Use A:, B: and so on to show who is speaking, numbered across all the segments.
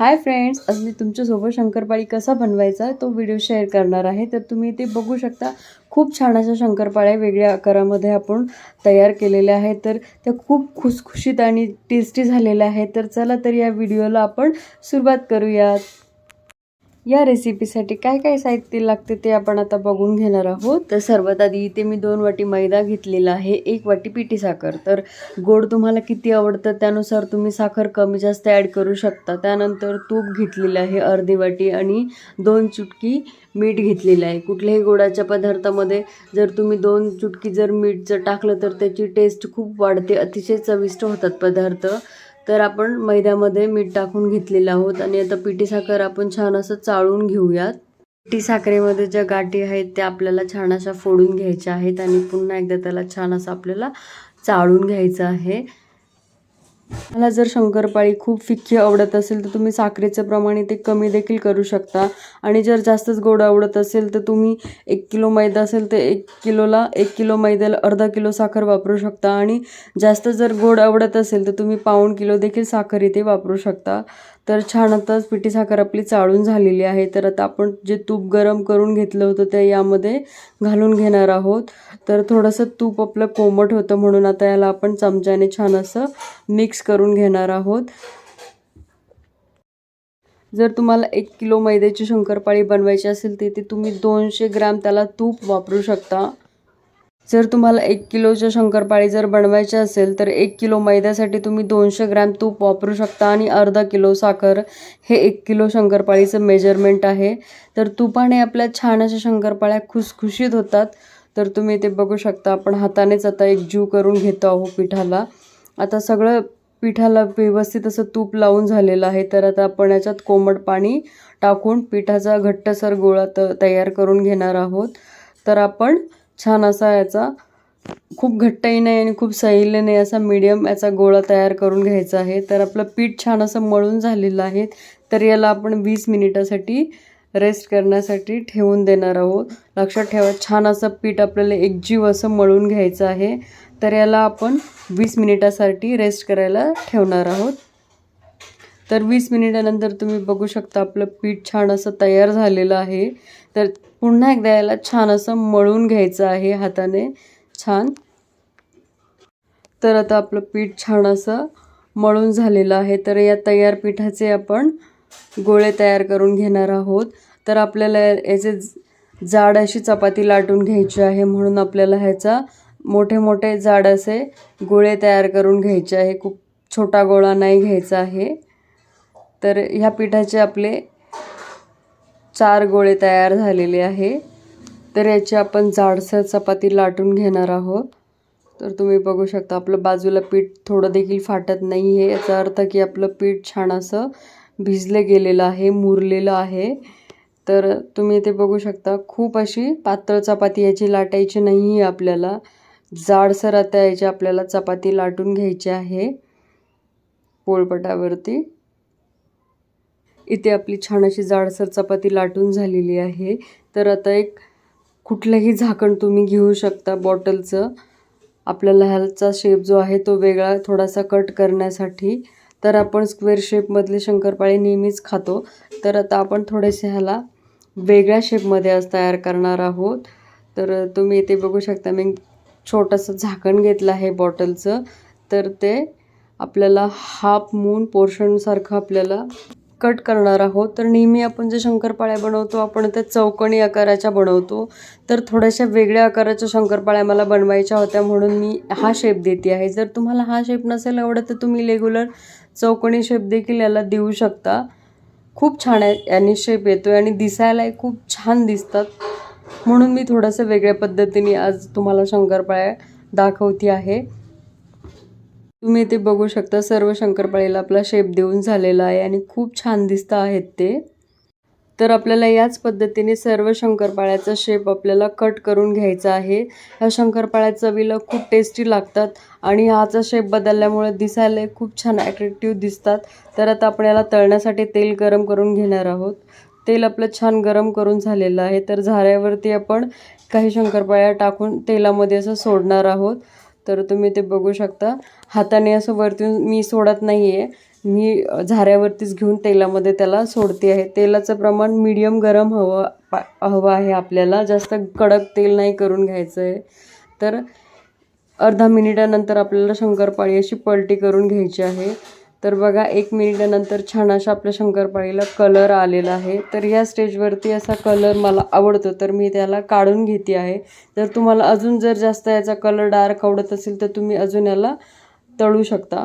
A: Hi friends आज मी तुमच्यासोबत शंकरपाळी कसा बनवायचा तो व्हिडिओ शेअर करणार आहे. तर तुम्ही ते बघू शकता खूप छान अशा शंकरपाळ्या वेगळ्या आकारामध्ये आपण तयार केलेल्या आहेत. तर त्या खूप खुसखुशीत आणि टेस्टी झालेल्या आहेत. तर चला तर या व्हिडिओला आपण सुरुवात करूयात. या रेसिपीसाठी काय काय साहित्य लागते ते आपण आता बघून घेणार आहोत. तर सर्वात आधी इथे मी दोन वाटी मैदा घेतलेला आहे एक वाटी पिठी साखर. तर गोड तुम्हाला किती आवडतं त्यानुसार तुम्ही साखर कमी जास्त ॲड करू शकता. त्यानंतर तूप घेतलेलं आहे अर्धी वाटी आणि दोन चुटकी मीठ घेतलेलं आहे. कुठल्याही गोडाच्या पदार्थामध्ये जर तुम्ही दोन चुटकी जर मीठ जर टाकलं तर त्याची टेस्ट खूप वाढते. अतिशय चविष्ट होतात पदार्थ. तर आपण मैद्यामध्ये मीठ टाकून घेतलेलं आहोत आणि आता पिठी साखर आपण छान असं चाळून घेऊयात. पिठी साखरेमध्ये ज्या गाठी आहेत त्या आपल्याला छान अशा फोडून घ्यायच्या आहेत आणि पुन्हा एकदा त्याला छान असं आपल्याला चाळून घ्यायचं आहे. मला जर शंकरपाळी खूप फिक्की आवडत असेल तर तुम्ही साखरेचं प्रमाण इथे कमी देखील करू शकता. आणि जर जास्तच गोड आवडत असेल तर तुम्ही एक किलो मैदा असेल तर एक किलोला एक किलो मैद्याला अर्धा किलो साखर वापरू शकता. आणि जास्त जर गोड आवडत असेल तर तुम्ही पाऊण किलो देखील साखर इथे वापरू शकता. तर छान आताच पिठी साखर आपली चाळून झालेली आहे. तर आता आपण जे तूप गरम करून घेतलं होतं ते यामध्ये घालून घेणार आहोत. तर थोडंसं तूप आपलं कोमट होतं म्हणून आता याला आपण चमच्याने छान असं मिक्स करून घेणार आहोत. जर तुम्हाला एक किलो मैद्याची शंकरपाळी बनवायची असेल तर ते तुम्ही दोनशे ग्रॅम त्याला तूप वापरू शकता. जर तुम्हाला एक किलोच्या शंकरपाळी जर बनवायची असेल तर एक किलो मैद्यासाठी तुम्ही दोनशे ग्रॅम तूप वापरू शकता आणि अर्धा किलो साखर. हे एक किलो शंकरपाळीचं मेजरमेंट आहे. तर तुपाने आपल्या छान अशा शंकरपाळ्या खुसखुशीत होतात. तर तुम्ही ते बघू शकता. आपण हातानेच आता एक जीव करून घेतो आहोत पिठाला. आता सगळं पिठाला व्यवस्थित असं तूप लावून झालेलं आहे. तर आता आपण याच्यात कोमट पाणी टाकून पिठाचा घट्टसर गोळा त तयार करून घेणार आहोत. तर आपण छान असा याचा खूप घट्टही नाही आणि खूप सैल नाही असा मीडियम याचा गोळा तयार करून घ्यायचा आहे. तर आपलं पीठ छान असं मळून झालेलं आहे. तर याला आपण वीस मिनिटासाठी रेस्ट करण्यासाठी ठेवून देणार आहोत. लक्षात ठेवा छान असं पीठ आपल्याला एकजीव असं मळून घ्यायचं आहे. तर याला आपण वीस मिनिटासाठी रेस्ट करायला ठेवणार आहोत. तर वीस मिनिटानंतर तुम्ही बघू शकता आपलं पीठ छान असं तयार झालेलं आहे. तर पुन्हा एकदा याला छान असं मळून घ्यायचं आहे हाताने. छान. तर आता आपलं पीठ छान असं मळून झालेलं आहे. तर या तयार पिठाचे आपण गोळे तयार करून घेणार आहोत. तर आपल्याला याचे जाड अशी चपाती लाटून घ्यायची आहे. म्हणून आपल्याला ह्याचा मोठे मोठे जाड असे गोळे तयार करून घ्यायचे आहे. खूप छोटा गोळा नाही घ्यायचा आहे. तर ह्या पिठाचे आपले चार गोळे तयार झालेले आहे. तर याची आपण जाडसर चपाती लाटून घेणार आहोत. तर तुम्ही बघू शकता आपलं बाजूला पीठ थोडं देखील फाटत नाही आहे याचा अर्थ की आपलं पीठ छान असं भिजलं गेलेलं आहे मुरलेलं आहे. तर तुम्ही ते बघू शकता खूप अशी पातळ चपाती याची लाटायची नाही आहे आपल्याला. जाडसर आता याची आपल्याला चपाती लाटून घ्यायची आहे पोळपटावरती. इथे आपली छान अशी जाडसर चपाती लाटून झालेली आहे. तर आता एक कुठलंही झाकण तुम्ही घेऊ शकता बॉटलचं. आपल्याला ह्याचा शेप जो आहे तो वेगळा थोडासा कट करण्यासाठी. तर आपण स्क्वेअर शेपमधले शंकरपाळे नेहमीच खातो. तर आता आपण थोडेसे ह्याला वेगळ्या शेपमध्ये आज तयार करणार आहोत. तर तुम्ही इथे बघू शकता मी छोटंसं झाकण घेतलं आहे बॉटलचं. तर ते आपल्याला हाफ मून पोर्शनसारखं आपल्याला कट करणार आहोत. तर नेहमी आपण जे शंकरपाळ्या बनवतो आपण त्या चौकणी आकाराच्या बनवतो. तर थोड्याशा वेगळ्या आकाराच्या शंकरपाळ्या मला बनवायच्या होत्या म्हणून मी हा शेप देते आहे. जर तुम्हाला हा शेप नसेल आवडत तर तुम्ही रेग्युलर चौकोनी शेप देखील याला देऊ शकता. खूप छान आहे याने शेप येतो आहे आणि दिसायलाही खूप छान दिसतात. म्हणून मी थोडंसं वेगळ्या पद्धतीने आज तुम्हाला शंकरपाळ्या दाखवते आहे. तुम्ही ते बघू शकता. सर्व शंकरपाळीला आपला शेप देऊन झालेला आहे आणि खूप छान दिसत आहेत ते. तर आपल्याला याच पद्धतीने सर्व शंकरपाळ्याचा शेप आपल्याला कट करून घ्यायचा आहे. ह्या शंकरपाळ्या चवीला खूप टेस्टी लागतात आणि ह्याचा शेप बदलल्यामुळे दिसायला खूप छान ॲट्रॅक्टिव्ह दिसतात. तर आता आपण याला तळण्यासाठी तेल गरम करून घेणार आहोत. तेल आपलं छान गरम करून झालेलं आहे. तर झाऱ्यावरती आपण काही शंकरपाळ्या टाकून तेलामध्ये असं सोडणार आहोत. तर तुम्ही ते बघू शकता. हाताने असं वरतून मी सोडत नाही आहे मी झाऱ्यावरतीच घेऊन तेलामध्ये त्याला सोडते आहे. तेलाचं प्रमाण मीडियम गरम हवं पा हवं आहे आपल्याला. जास्त कडक तेल नाही करून घ्यायचं आहे. तर अर्धा मिनिटानंतर आपल्याला शंकरपाळी अशी पलटी करून घ्यायची आहे. तर बघा एक मिनिटानंतर छान अशा आपल्या शंकरपाळीला कलर आलेला आहे. तर या स्टेजवरती असा कलर मला आवडतो तर मी त्याला काढून घेते आहे. जर तुम्हाला अजून जर जास्त याचा कलर डार्क आवडत असेल तर तुम्ही अजून याला तळू शकता.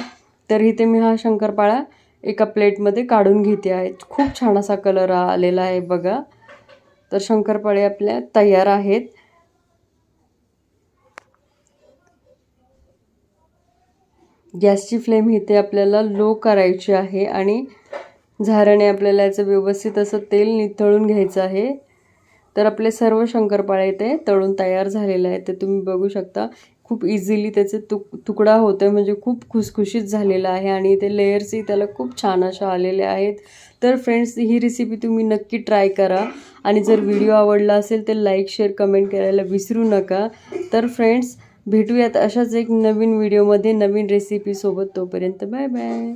A: तर इथे मी हा शंकरपाळा एका प्लेटमध्ये काढून घेते आहे. खूप छान असा कलर आलेला आहे बघा. तर शंकरपाळे आपल्या तयार आहेत. गॅसची फ्लेम इथे आपल्याला लो करायची आहे आणि झाऱ्याने आपल्याला याचं व्यवस्थित असं तेल निथळून घ्यायचं आहे. तर आपले सर्व शंकरपाळे इथे तळून तयार झालेले आहेत. ते तुम्ही बघू शकता. खूप इझिली त्याचे तुक तुकडा होतोय. म्हणजे खूप खुसखुशीत झालेला आहे आणि इथे लेयर्सही त्याला खूप छान अशा आलेल्या आहेत. तर फ्रेंड्स ही रेसिपी तुम्ही नक्की ट्राय करा. आणि जर व्हिडिओ आवडला असेल तर लाईक शेअर कमेंट करायला विसरू नका. तर फ्रेंड्स भेटूयात अशाच एक नवीन व्हिडिओमध्ये नवीन रेसिपीसोबत तोपर्यंत बाय बाय